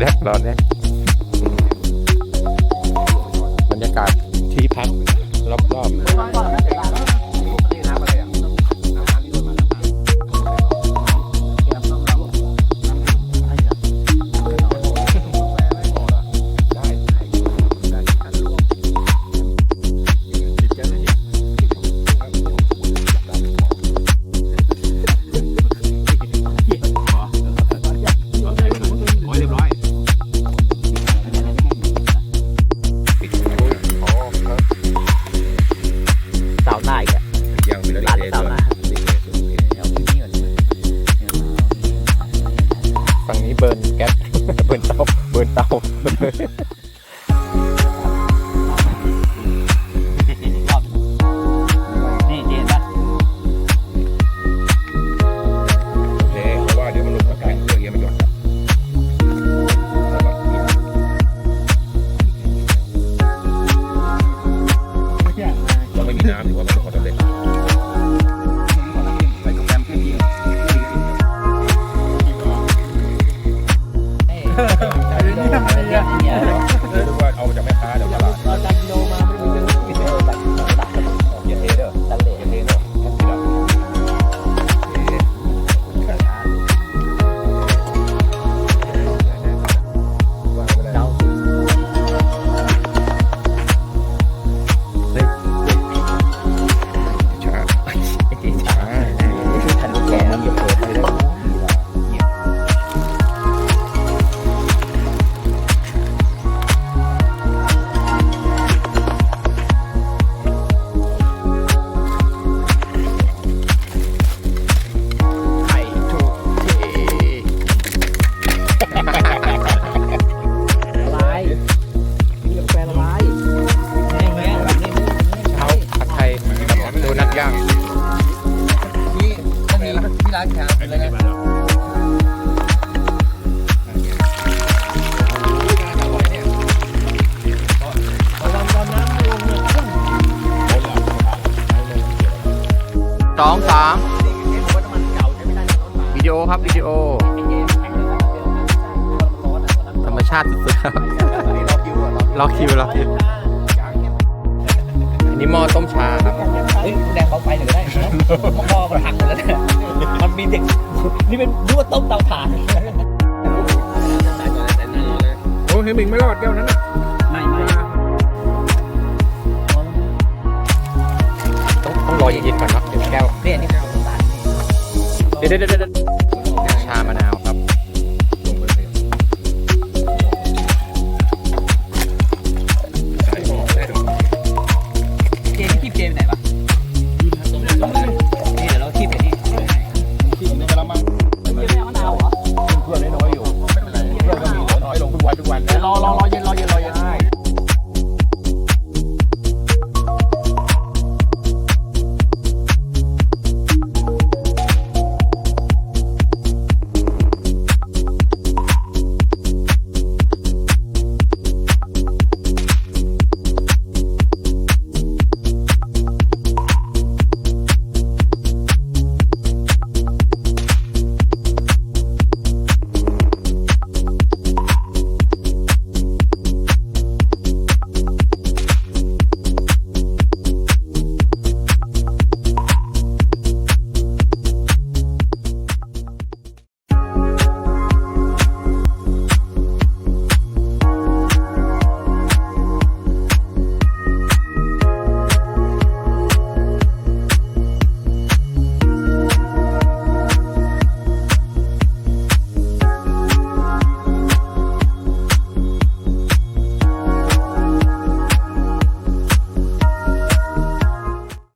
that, about that. เนี่ยเนี่รียว่าเอาจากแม่ค้าเดี๋ากตลาด ชาติสุดๆรล็อกคิวล็อกคิวอันนี้หม้อต้มชาครับเฮ้ยแดงเขาไฟหน่อได้หม้อมันหักหมดแล้วเนี่ยมันมีเด็กนี่เป็นรั่วต้มเตาถ่านโอ้เฮมิงไม่รอดแก้วนั้นไม่ไม่ต้องต้องรอเย็นๆก่อนเนาะเดี๋ยวแก้วเนี่ยนี่เดี๋ยวเดี๋ยวเดี๋ยว ไปไหนวะ